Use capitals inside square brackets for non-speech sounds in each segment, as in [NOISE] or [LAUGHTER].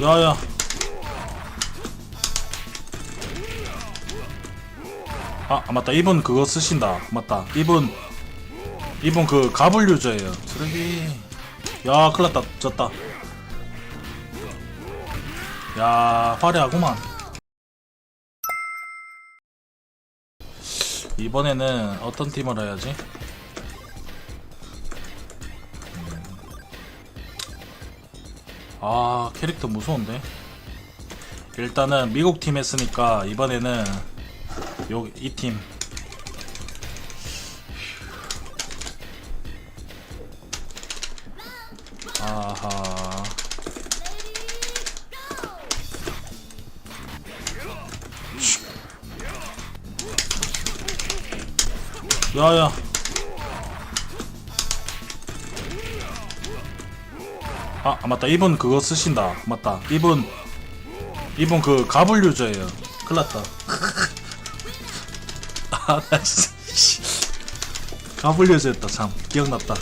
야야. 아, 아 맞다. 이분 그거 쓰신다. 맞다. 이분 이분 그 가불 유저예요. 쓰레기. 야 큰일났다. 졌다. 야 화려하구만. 이번에는 어떤 팀을 해야지 아 캐릭터 무서운데? 일단은 미국 팀 했으니까 이번에는 요이 팀. 아하. 야야 아, 아, 맞다. 이분 그거 쓰신다. 맞다. 이분 이분 그 가불 유저예요. 큰일났다. [LAUGHS] 아나 진짜 씨. 가불 유저였다. 참 기억났다.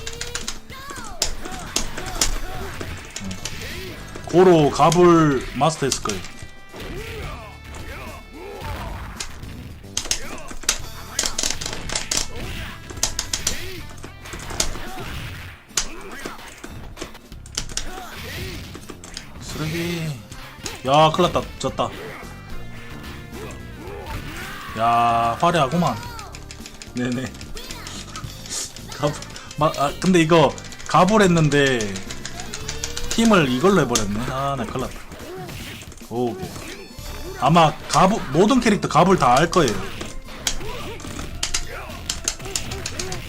응. 고로 가불 마스터 했을 거예요 야 큰일났다. 졌다. 야 화려하구만. 네네. 가불 마, 아 근데 이거 가불 했는데 팀을 이걸로 해버렸네. 아나 큰일났다. 오케이 아마 가불 모든 캐릭터 가불 다할 거예요.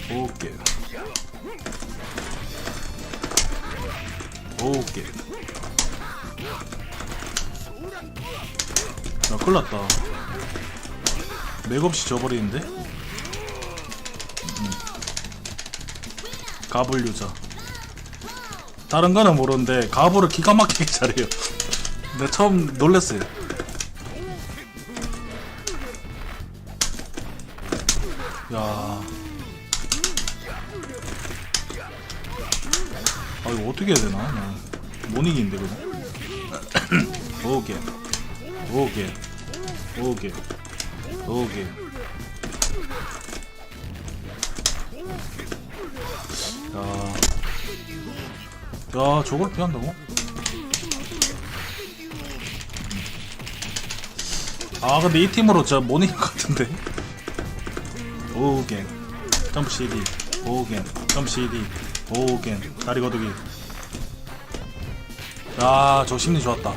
오케이 오케이 야 큰일났다 맥없이 져버리는데? 음. 가불 유저 다른 거는 모르는데 가불을 기가 막히게 [LAUGHS] 잘해요 내가 처음 놀랬어요 야. 아 이거 어떻게 해야 되나? 이기는데 그거. 오케이. 오케이. 오케이. 오케이. 야. 야, 저걸 피한다고? 아, 근데 이 팀으로 이길 것 같은데. 오겐. 점프 CD. 오겐. 점프 CD. 오겐. 다리 거두기. 야, 저 심리 좋았다.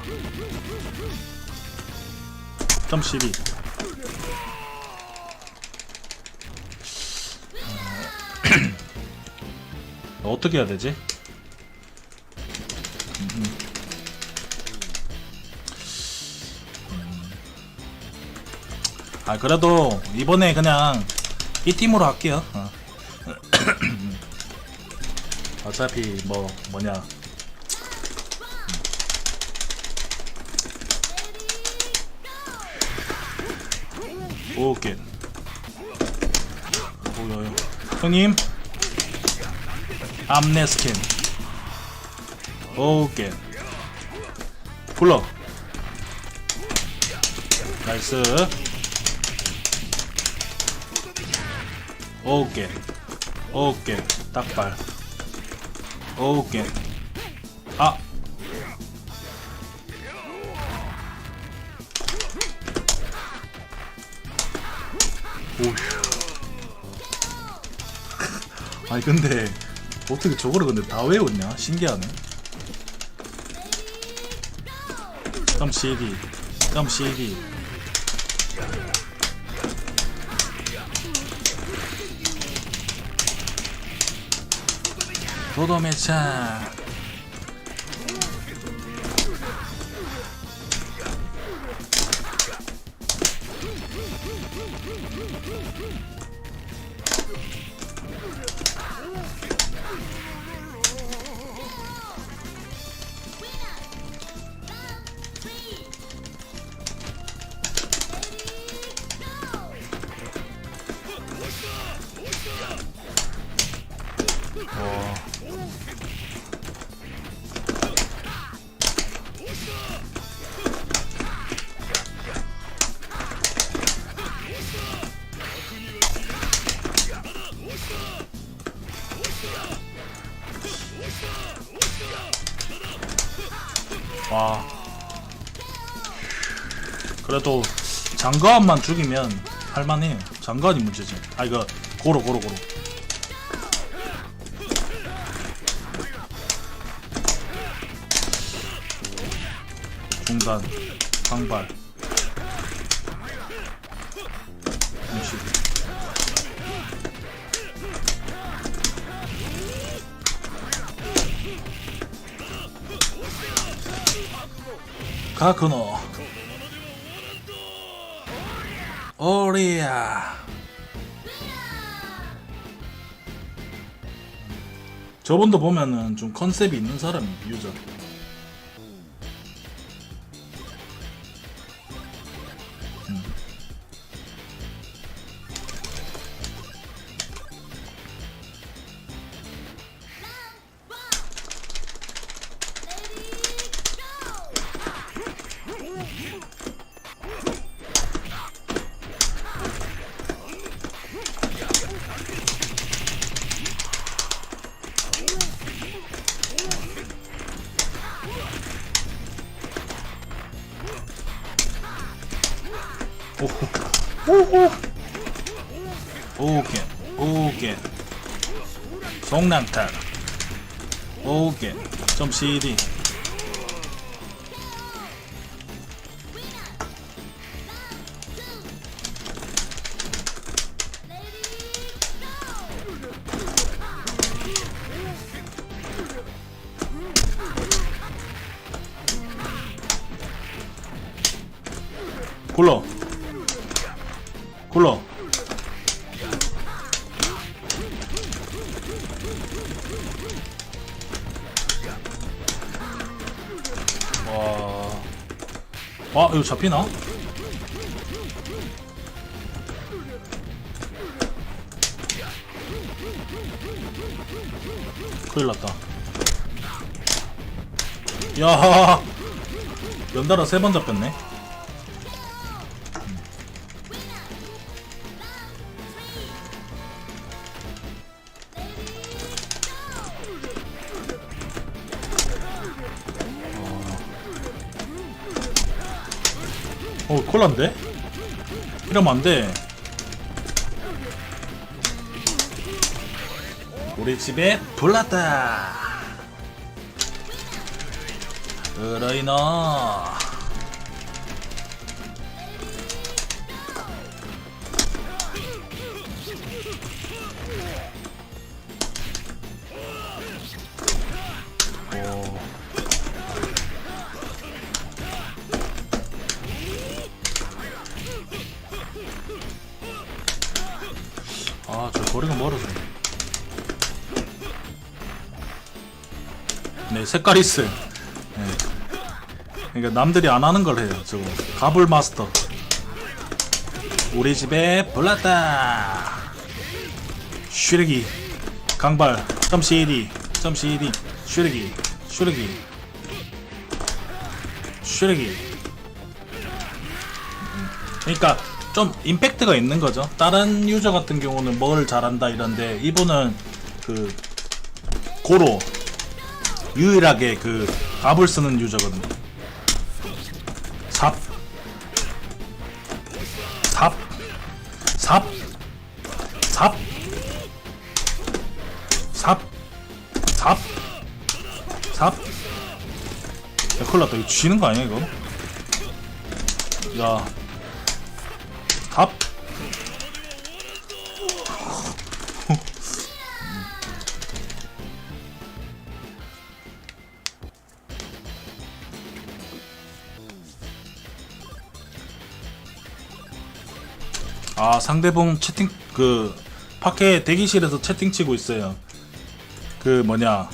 점프 CD. [CLEARS THROAT] 어, 어떻게 해야 되지? 음. 음. 아 그래도 이번에 그냥 이 팀으로 할게요. 어. [CLEARS THROAT] 어차피 뭐 뭐냐 오케이. 오야야 형님. 암네 스킨. 오케이. 불러. 나이스. 오케이. 오케이. 딱발. 오케이. 아 오휴. 아니 근데 어떻게 저거를 근데 다 외웠냐? 신기하네. 점 CD 점 CD 도도매차 와 그래도 장거한만 죽이면 할만해. 장거한이 문제지. 아 이거 고로 고로 고로. 중단, 강발. 음식. 가크노. 오리야. 저분도 보면은 좀 컨셉이 있는 사람이 유저. 오호. 오게 오게 송랑탈 오게 좀 CD 굴러 굴러 와. 와, 이거 잡히나? 큰일 났다. 야, 연달아 세 번 잡혔네. 어, 콜라인데? 이러면 안 돼. 우리 집에 불났다. 으라이나. 색깔 있어요. 네. 그러니까 남들이 안 하는 걸 해요. 저거 가불 마스터. 우리 집에 불났다. 슈렉이 강발 점 CD 점 CD 슈렉이 슈렉이 슈렉이. 그러니까 좀 임팩트가 있는 거죠. 다른 유저 같은 경우는 뭘 잘한다 이런데 이분은 그 고로 유일하게 그 갑을 쓰는 유저거든요. 삽, 삽, 삽, 삽, 삽, 삽, 삽. 야, 큰일 났다. 이거 쥐는 거 아니야, 이거? 야. 삽. 아 상대방 채팅 그 파케 대기실에서 채팅 치고 있어요. 그 뭐냐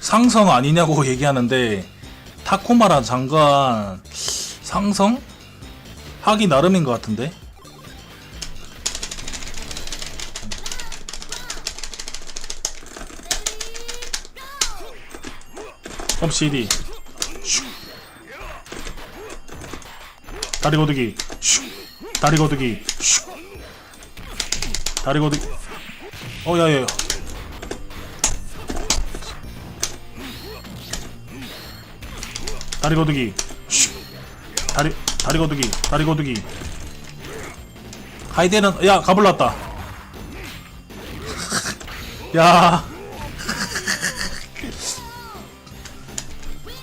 상성 아니냐고 [LAUGHS] 얘기하는데 타코마라 장관 상성 하기 나름인 것 같은데. 점 CD 슉. 다리 고두기 슉. 다리 고두기. 슉. 다리 고두기. 어 야야야. 다리 고두기. 슉. 다리 다리 고두기 다리 고두기. 하이데는 야 가불났다. [LAUGHS] 야. [LAUGHS]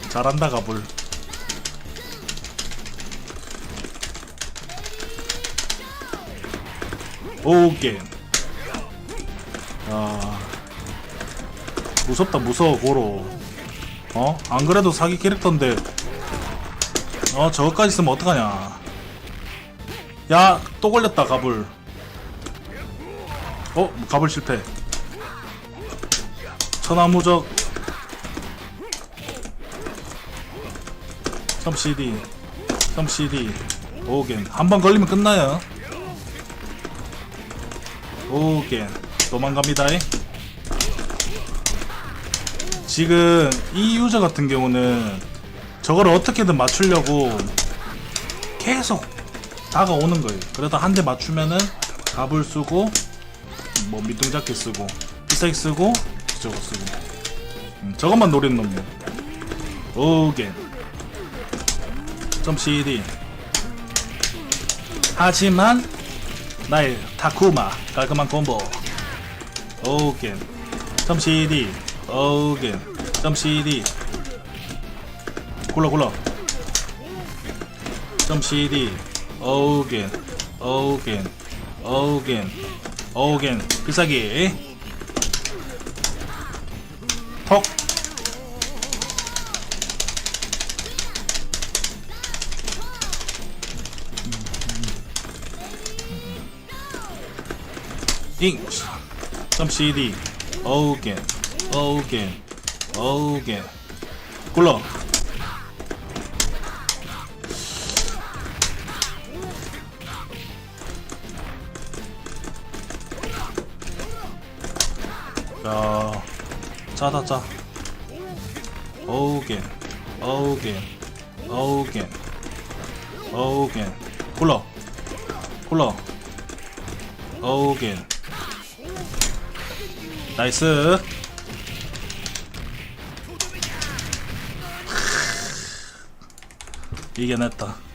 잘한다 가불 오케이 야 무섭다 무서워 고로. 어? 안 그래도 사기 캐릭터인데. 어 저거까지 쓰면 어떡하냐. 야 또 걸렸다 가불 어? 가불 실패. 천하무적. 점 CD 점 CD 오겐 한 번 걸리면 끝나요 오겐 도망갑니다. 지금 이 유저 같은 경우는 저거를 어떻게든 맞추려고 계속 다가오는 거예요. 그러다 한 대 맞추면은 갑을 쓰고 뭐 밑동잡기 쓰고 비싸게 쓰고 저거 쓰고. 음, 저것만 노리는 놈이야 오겐 점 CD 하지만 나의 타쿠마 깔끔한 콤보. 오겐. 점 CD 오겐. 점 CD 굴러 굴러. 점 CD 오겐. 오겐. 오겐. 오겐. 필살기 잉! 점 CD 오겐 오겐 오겐 굴러. 야 짜다 짜 오겐 오겐 오겐 오겐 굴러. 굴러. 오겐 나이스. 이겨냈다